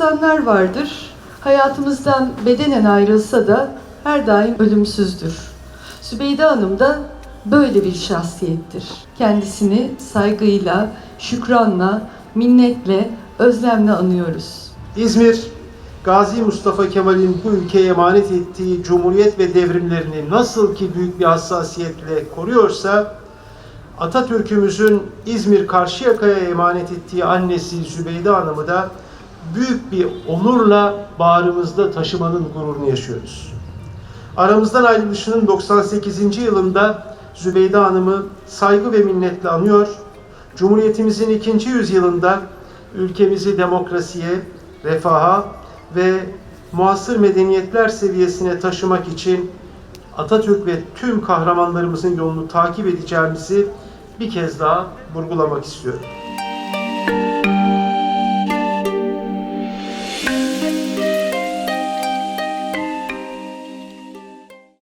insanlar vardır. Hayatımızdan bedenen ayrılsa da her daim ölümsüzdür. Sübeyde Hanım da böyle bir şahsiyettir. Kendisini saygıyla, şükranla, minnetle, özlemle anıyoruz. İzmir, Gazi Mustafa Kemal'in bu ülkeye emanet ettiği cumhuriyet ve devrimlerini nasıl ki büyük bir hassasiyetle koruyorsa, Atatürk'ümüzün İzmir Karşıyaka'ya emanet ettiği annesi Zübeyde Hanım'ı da büyük bir onurla bağrımızda taşımanın gururunu yaşıyoruz. Aramızdan ayrılışının 98. yılında Zübeyde Hanım'ı saygı ve minnetle anıyor. Cumhuriyetimizin ikinci yüzyılında ülkemizi demokrasiye, refaha ve muasır medeniyetler seviyesine taşımak için Atatürk ve tüm kahramanlarımızın yolunu takip edeceğimizi bir kez daha vurgulamak istiyorum.